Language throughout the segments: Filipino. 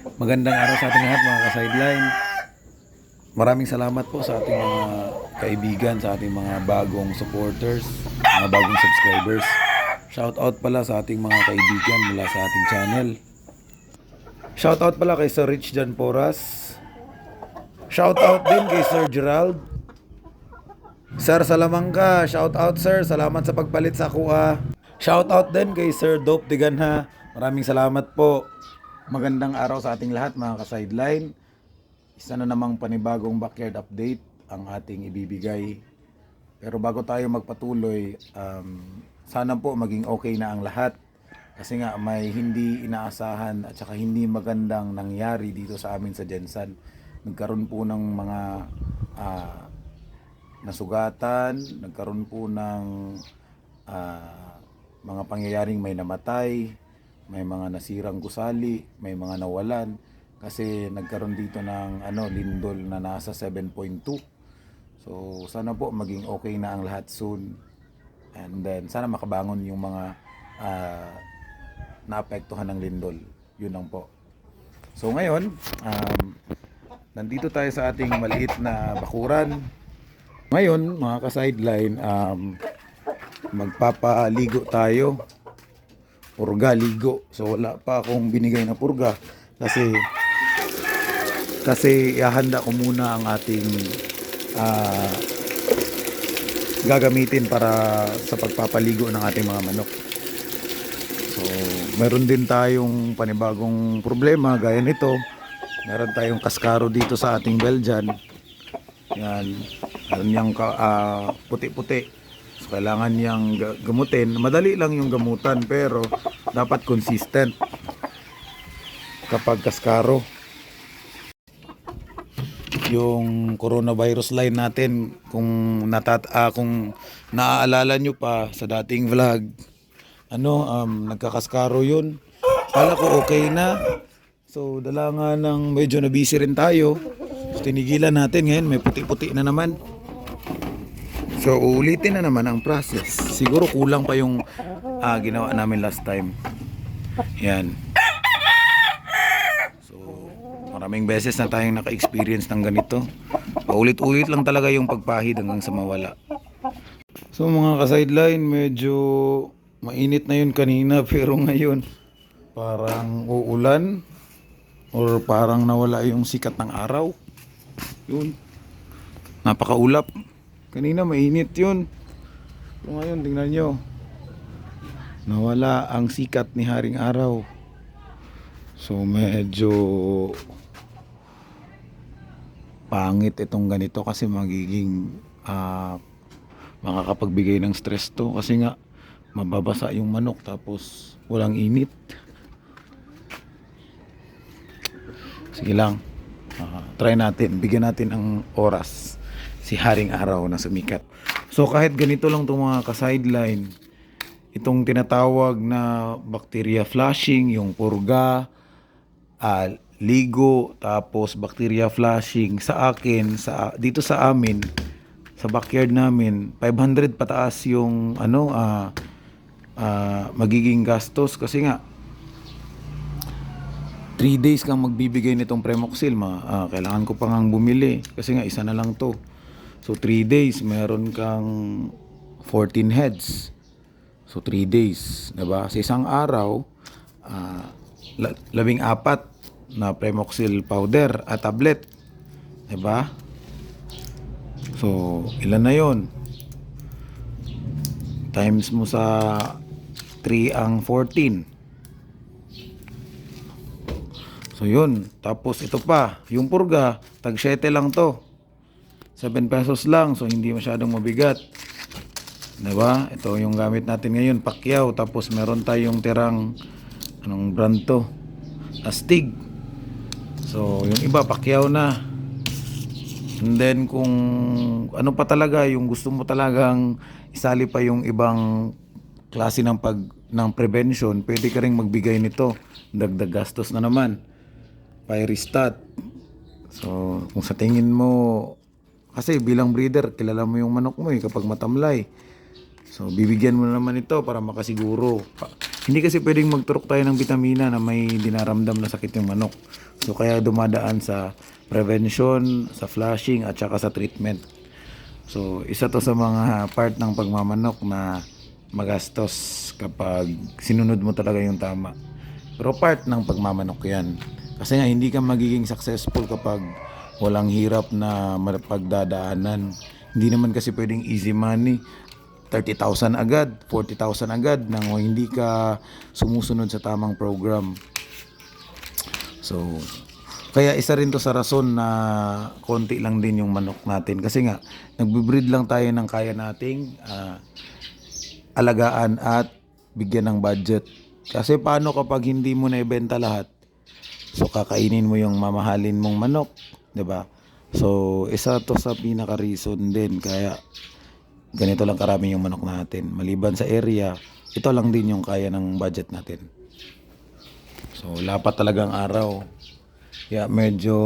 Magandang araw sa ating lahat mga ka-sideline. Maraming salamat po sa ating mga kaibigan, sa ating mga bagong supporters, mga bagong subscribers. Shout out pala sa ating mga kaibigan mula sa ating channel. Shout out pala kay Sir Rich Jan Poras. Shout out din kay Sir Gerald. Sir Salamangka, shout out sir. Salamat sa pagpalit sa kuha. Shout out din kay Sir Dope Diganha. Maraming salamat po. Magandang araw sa ating lahat mga ka-sideline. Isa na namang panibagong backyard update ang ating ibibigay. Pero bago tayo magpatuloy, um, sana po maging okay na ang lahat. Kasi nga may hindi inaasahan at saka hindi magandang nangyari dito sa amin sa Jensan. Nagkaroon po ng mga ah, nasugatan, nagkaroon po ng ah, mga pangyayaring may namatay, may mga nasirang gusali, may mga nawalan kasi nagkaroon dito ng ano lindol na nasa 7.2. So sana po maging okay na ang lahat soon. And then sana makabangon yung mga ah, naapektuhan ng lindol. Yun lang po. So ngayon, um, nandito tayo sa ating maliit na bakuran. Ngayon, mga ka-sideline, um, magpapaligo tayo. Purga, ligo. So wala pa akong binigay na purga kasi kasi ihahanda ko muna ang ating ah, gagamitin para sa pagpapaligo ng ating mga manok. So, meron din tayong panibagong problema gaya nito. Meron tayong kaskaro dito sa ating Belgian. Yan. Meron niyang ah, puti-puti. So, kailangan niyang ga- gamutin. Madali lang yung gamutan pero dapat consistent. Kapag kaskaro. Yung coronavirus line natin kung natat ah, kung naaalala nyo pa sa dating vlog ano um, nagkakaskaro yun. Kala ko okay na. So dala nga ng medyo na busy rin tayo. So, tinigilan natin ngayon may puti-puti na naman so uulitin na naman ang process siguro kulang pa yung ah, ginawa namin last time yan so maraming beses na tayong naka-experience ng ganito paulit-ulit lang talaga yung pagpahid hanggang sa mawala So mga ka-sideline, medyo mainit na yun kanina pero ngayon parang uulan or parang nawala yung sikat ng araw. Yun. Napakaulap. Kanina mainit yun. Pero ngayon, tingnan nyo. Nawala ang sikat ni Haring Araw. So medyo pangit itong ganito kasi magiging ah, makakapagbigay ng stress to kasi nga mababasa yung manok tapos walang init sige lang Ah, try natin bigyan natin ang oras si Haring Araw na sumikat. So kahit ganito lang itong mga ka-sideline itong tinatawag na bacteria flushing yung purga ah, ligo tapos bacteria flushing sa akin sa dito sa amin sa backyard namin 500 pataas yung ano ah ah, magiging gastos. Kasi nga 3 days kang magbibigay nitong Premoxil ma ah, kailangan ko pa ngang bumili. Kasi nga isa na lang to so 3 days meron kang 14 heads so 3 days diba sa isang araw la- labing apat na Premoxil powder at tablet diba So, ilan na yon? Times mo sa 3 ang 14. So, yun. Tapos, ito pa. Yung purga, tag 7 lang to. 7 pesos lang. So, hindi masyadong mabigat. Diba? Ito yung gamit natin ngayon. Pakyaw. Tapos, meron tayong tirang anong brand to? Astig. So, yung iba, pakyaw na. And then kung ano pa talaga yung gusto mo talagang isali pa yung ibang klase ng pag ng prevention, pwede ka ring magbigay nito. Dagdag gastos na naman. Pyristat. So, kung sa tingin mo kasi bilang breeder, kilala mo yung manok mo eh kapag matamlay. So, bibigyan mo na naman ito para makasiguro. Pa- Hindi kasi pwedeng magturok tayo ng bitamina na may dinaramdam na sakit yung manok. So kaya dumadaan sa prevention, sa flushing at saka sa treatment. So isa to sa mga part ng pagmamanok na magastos kapag sinunod mo talaga yung tama. Pero part ng pagmamanok yan. Kasi nga hindi ka magiging successful kapag walang hirap na pagdadaanan. Hindi naman kasi pwedeng easy money. 30,000 agad, 40,000 agad nang hindi ka sumusunod sa tamang program. So, kaya isa rin to sa rason na konti lang din yung manok natin. Kasi nga, nagbe-breed lang tayo ng kaya nating ah, alagaan at bigyan ng budget. Kasi paano kapag hindi mo na ibenta lahat? So kakainin mo yung mamahalin mong manok, 'di ba? So isa to sa pinaka reason din kaya ganito lang karami yung manok natin. Maliban sa area, ito lang din yung kaya ng budget natin. So wala pa talagang araw. Kaya medyo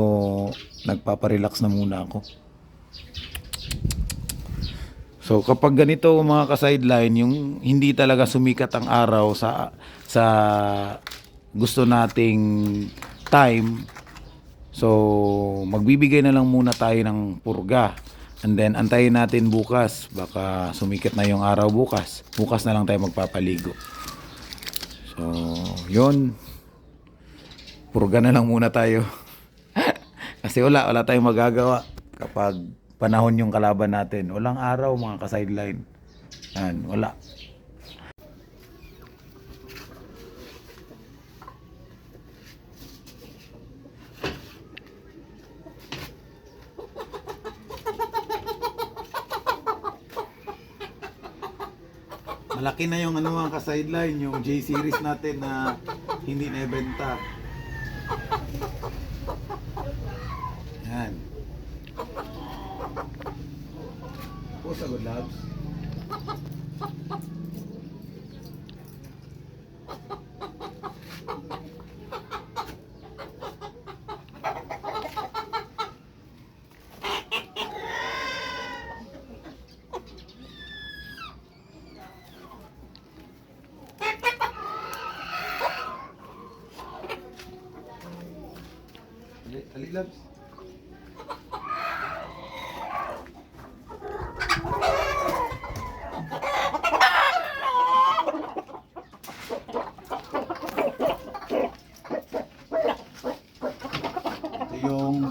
nagpaparelax na muna ako. So kapag ganito mga ka-sideline, yung hindi talaga sumikat ang araw sa sa gusto nating time, so magbibigay na lang muna tayo ng purga. And then antayin natin bukas, baka sumikat na yung araw bukas. Bukas na lang tayo magpapaligo. So, yun. Purga na lang muna tayo. Kasi wala, wala tayong magagawa kapag panahon yung kalaban natin. Walang araw mga ka-sideline. Yan, wala. Malaki na yung ano mga ka-sideline, yung J series natin na hindi na ibenta. Yan. Po sa good labs.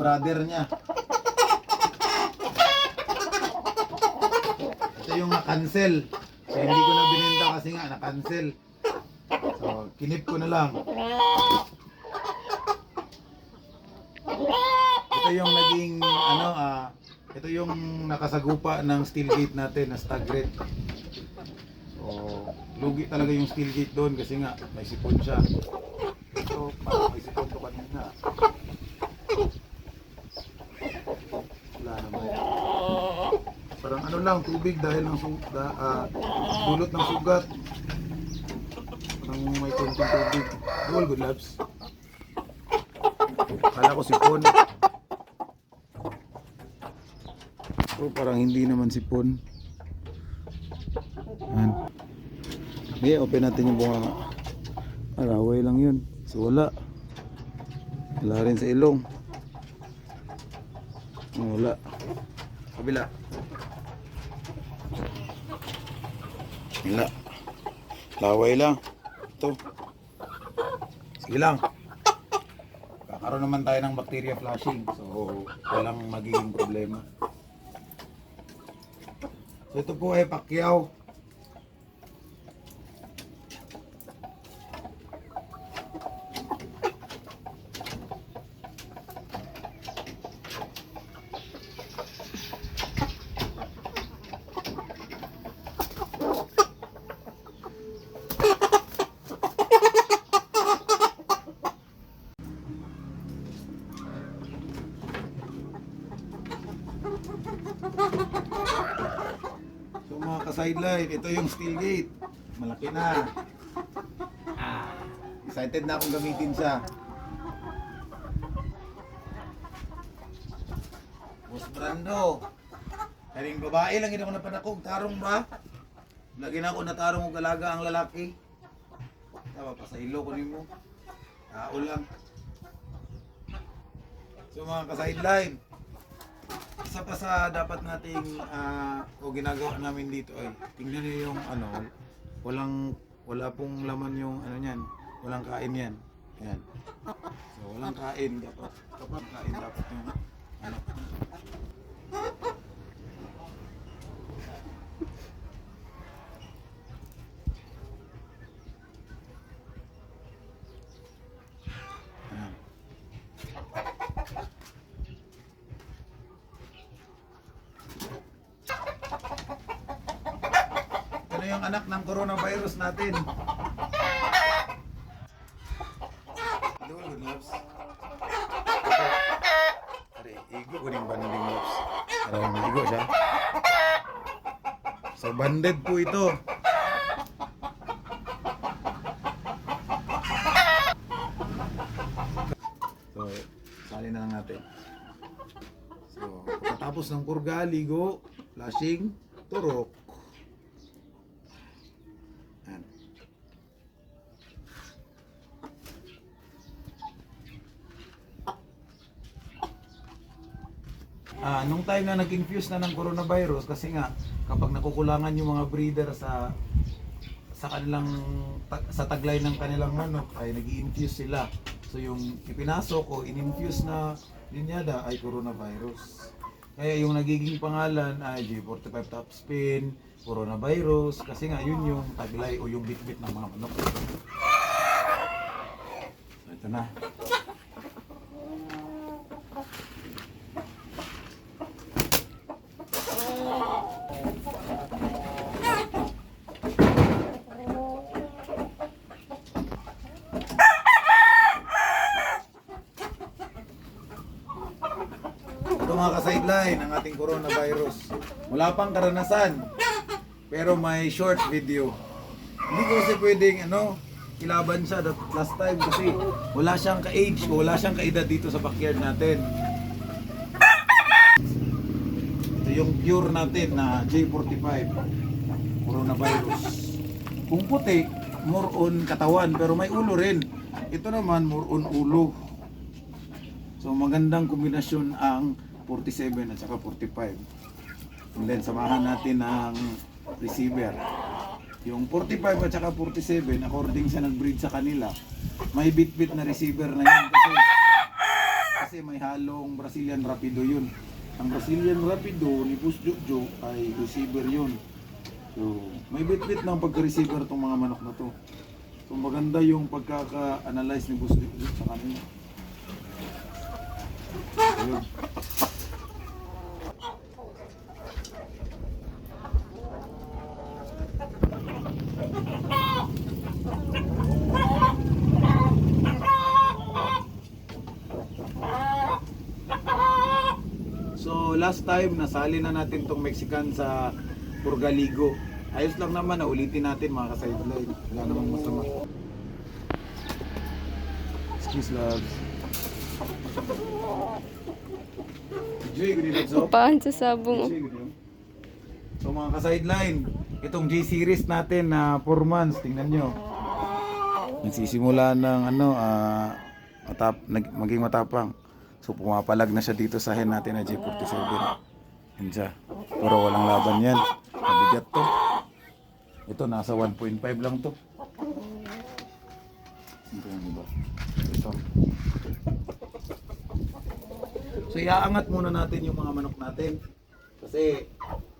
Brother niya. Ito yung na-cancel. So, hindi ko na binenta kasi nga na-cancel. So, kinip ko na lang. Ito yung naging ano ah ito yung nakasagupa ng steel gate natin na stag rate. So, lugi talaga yung steel gate doon kasi nga may sipon siya. So, parang may sipon to kanina. Wala naman. Parang lang, tubig dahil ng su da, ah, dulot ng sugat. Parang may konting tubig. All good labs. Kala ko sipon. Oh, parang hindi naman sipon. Yan. Okay, open natin yung bunga. Araway lang yun. So wala. Wala rin sa ilong. Wala. Kabila. Wala. Laway lang. Ito. Sige lang. Kakaroon naman tayo ng bacteria flushing. So, walang magiging problema. So, ito po ay pakyaw. Mga ka-sideline, ito yung steel gate. Malaki na. Ah, excited na akong gamitin siya. Boss Brando. Karing babae lang ito ko napanakog. Tarong ba? Lagi na ako natarong og alaga ang lalaki. Tama pa sa ilo kunin mo. Kao lang. So mga ka-sideline, isa pa sa dapat nating ah, o ginagawa namin dito ay tingnan niyo yung ano, walang wala pong laman yung ano niyan, walang kain yan. Yan. So walang kain dapat. Kapag kain dapat yung ano. Ayan. Yung anak ng coronavirus natin? Ano good loves? Are, igo ko rin banding loves. Parang igo siya. So banded po ito. So, sali na lang natin. So, pagkatapos ng purga, ligo, flashing, turok. Yan. Ah, nung time na nag-infuse na ng coronavirus kasi nga kapag nakukulangan yung mga breeder sa sa kanilang sa taglay ng kanilang manok ay nag-infuse sila. So yung ipinasok o in-infuse na linyada ay coronavirus. Kaya yung nagiging pangalan ay J45 top spin, coronavirus kasi nga yun yung taglay o yung bitbit ng mga manok. Ito na. Ito mga ka-sideline ang ating coronavirus. Wala pang karanasan. Pero may short video. Hindi ko kasi pwedeng ano, ilaban siya that last time kasi wala siyang ka-age, wala siyang ka-edad dito sa backyard natin. Ito yung pure natin na J45 coronavirus. Kung puti, more on katawan pero may ulo rin. Ito naman more on ulo. So magandang kombinasyon ang 47 at saka 45. And then samahan natin ng receiver. Yung 45 at saka 47, according sa nag-breed sa kanila, may bit-bit na receiver na yun kasi kasi may halong Brazilian Rapido yun. Ang Brazilian Rapido ni Bus ay receiver yun. So, may bit-bit ng pagka-receiver itong mga manok na to. So, maganda yung pagkaka-analyze ni Bus sa kanila. Ayun. So last time nasali na natin tong Mexican sa Purgaligo. Ayos lang naman na ulitin natin mga ka-sideline. Wala namang masama. Excuse loves. Upahan sa sabong. So mga ka-sideline, itong J-series natin na 4 months, tingnan nyo. Nagsisimula ng ano, ah, matap, maging matapang. So pumapalag na siya dito sa hen natin na J47. Yan. Pero walang laban yan. Mabigat to. Ito nasa 1.5 lang to. Ito yung iba. Ito. So iaangat muna natin yung mga manok natin. Kasi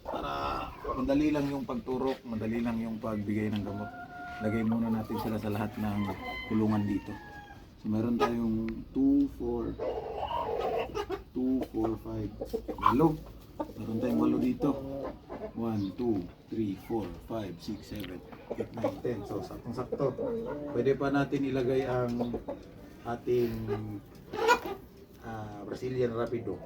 para madali lang yung pagturok, madali lang yung pagbigay ng gamot. Lagay muna natin sila sa lahat ng kulungan dito. So meron tayong 2, 4, 2, 4, 5, walo. Meron tayong walo dito. 1, 2, 3, 4, 5, 6, 7, 8, 9, 10. So saktong sakto. Pwede pa natin ilagay ang ating ah, Brazilian Rapido.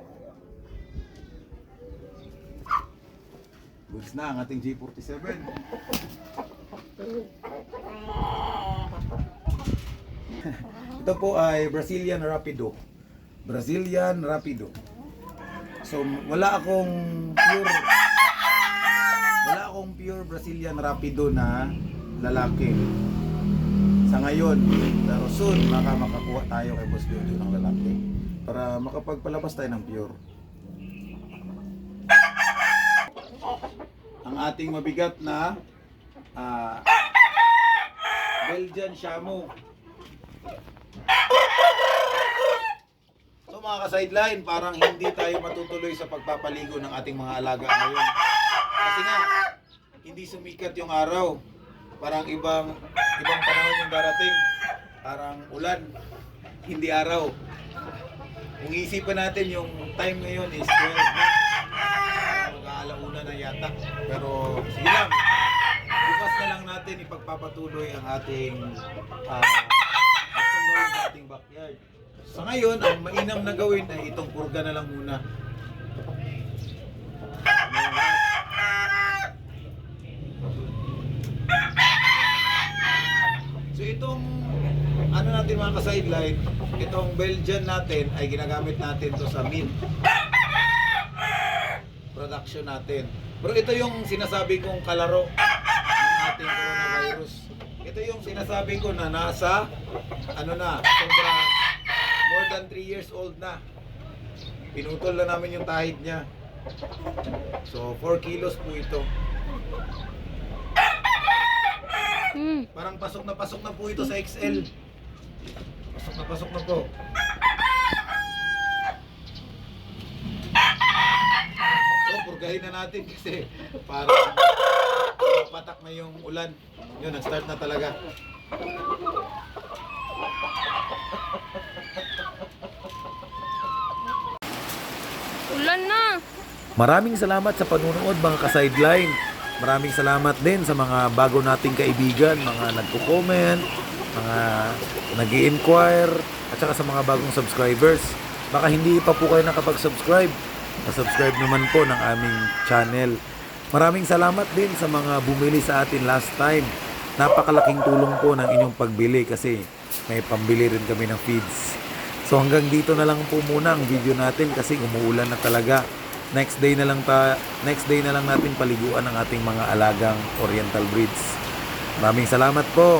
Goods na ang ating G47. Ito po ay Brazilian Rapido. Brazilian Rapido. So wala akong pure wala akong pure Brazilian Rapido na lalaki. Sa ngayon. Pero soon, baka makakuha tayo kay Boss Jojo ng lalaki para makapagpalabas tayo ng pure. Ang ating mabigat na ah, Belgian Shamu. Mga ka-sideline, parang hindi tayo matutuloy sa pagpapaligo ng ating mga alaga ngayon. Kasi nga, hindi sumikat yung araw. Parang ibang ibang panahon yung darating. Parang ulan, hindi araw. Kung iisipan natin yung time ngayon is 12 na. Mag-aalauna na yata. Pero sige lang. Bukas na lang natin ipagpapatuloy ang ating uh, ating backyard. Sa ngayon, ang mainam na gawin ay itong purga na lang muna. So itong ano natin mga ka-sideline, itong Belgian natin ay ginagamit natin to sa meat production natin. Pero ito yung sinasabi kong kalaro ng ating coronavirus. Ito yung sinasabi ko na nasa ano na, sobra than 3 years old na. Pinutol na namin yung tahid niya. So 4 kilos po ito. Hmm. Parang pasok na pasok na po ito sa XL. Pasok na pasok na po. So, purgahin na natin kasi parang patak na yung ulan. Yun, nag-start na talaga. Ulan na. Maraming salamat sa panunood mga ka-sideline. Maraming salamat din sa mga bago nating kaibigan, mga nagko-comment, mga nag inquire at saka sa mga bagong subscribers. Baka hindi pa po kayo nakapag-subscribe. Pa-subscribe naman po ng aming channel. Maraming salamat din sa mga bumili sa atin last time. Napakalaking tulong po ng inyong pagbili kasi may pambili rin kami ng feeds. So hanggang dito na lang po muna ang video natin kasi umuulan na talaga. Next day na lang ta next day na lang natin paliguan ang ating mga alagang Oriental breeds. Maraming salamat po.